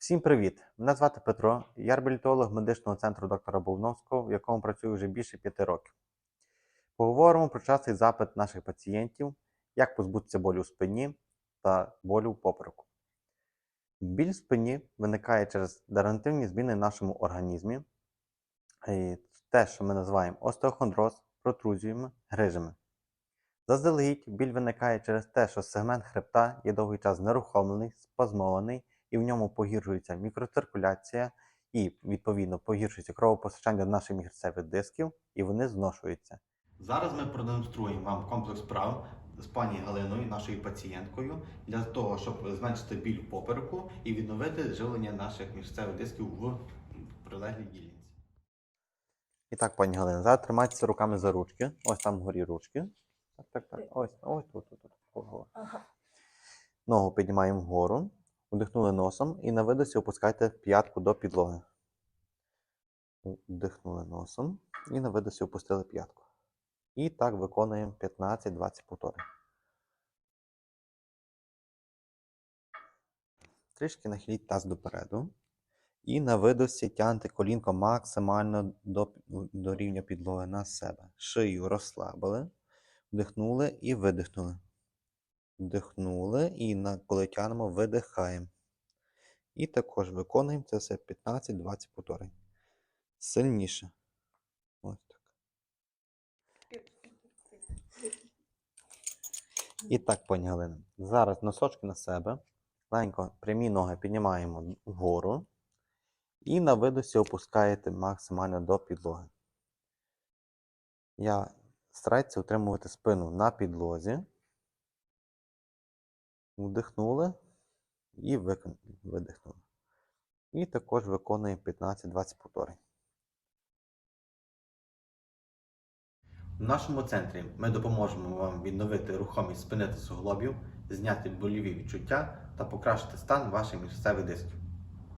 Всім привіт! Мене звати Петро, я реабілітолог медичного центру доктора Бовновського, в якому працюю вже більше п'яти років. Поговоримо про частий запит наших пацієнтів, як позбутися болю в спині та болю в попереку. Біль в спині виникає через дегенеративні зміни в нашому організмі, і те, що ми називаємо остеохондроз, протрузіями, грижами. Заздалегідь біль виникає через те, що сегмент хребта є довгий час нерухомлений, спазмований, і в ньому погіршується мікроциркуляція і, відповідно, погіршується кровопостачання до наших мігрецевих дисків, і вони зношуються. Зараз ми продемонструємо вам комплекс вправ з пані Галиною, нашою пацієнткою, для того, щоб зменшити біль в попереку і відновити живлення наших мігрецевих дисків в прилеглій ділянці. І так, пані Галина, зараз тримайтеся руками за ручки. Ось там вгорі ручки. Так, так, так. Ось, ось тут, тут, тут. Ого. Ага. Ногу піднімаємо вгору, вдихнули носом і на видосі опускайте п'ятку до підлоги. Вдихнули носом і на видосі опустили п'ятку. І так виконуємо 15-20 повторень. Трішки нахиліть таз допереду. І на видосі тягнете колінко максимально до, до рівня підлоги на себе. Шию розслабили, вдихнули і видихнули. Вдихнули і на, коли тягнемо, видихаємо. І також виконуємо це все 15-20 повторень. Сильніше. Ось так. І так, пані Галина. Зараз носочки на себе. Легенько прямі ноги піднімаємо вгору. І на видосі опускаєте максимально до підлоги. Я старайтеся утримувати спину на підлозі. Вдихнули і видихнули. І також виконуємо 15-20 повторень. В нашому центрі ми допоможемо вам відновити рухомість спини та суглобів, зняти боліві відчуття та покращити стан ваших місцевих дисків.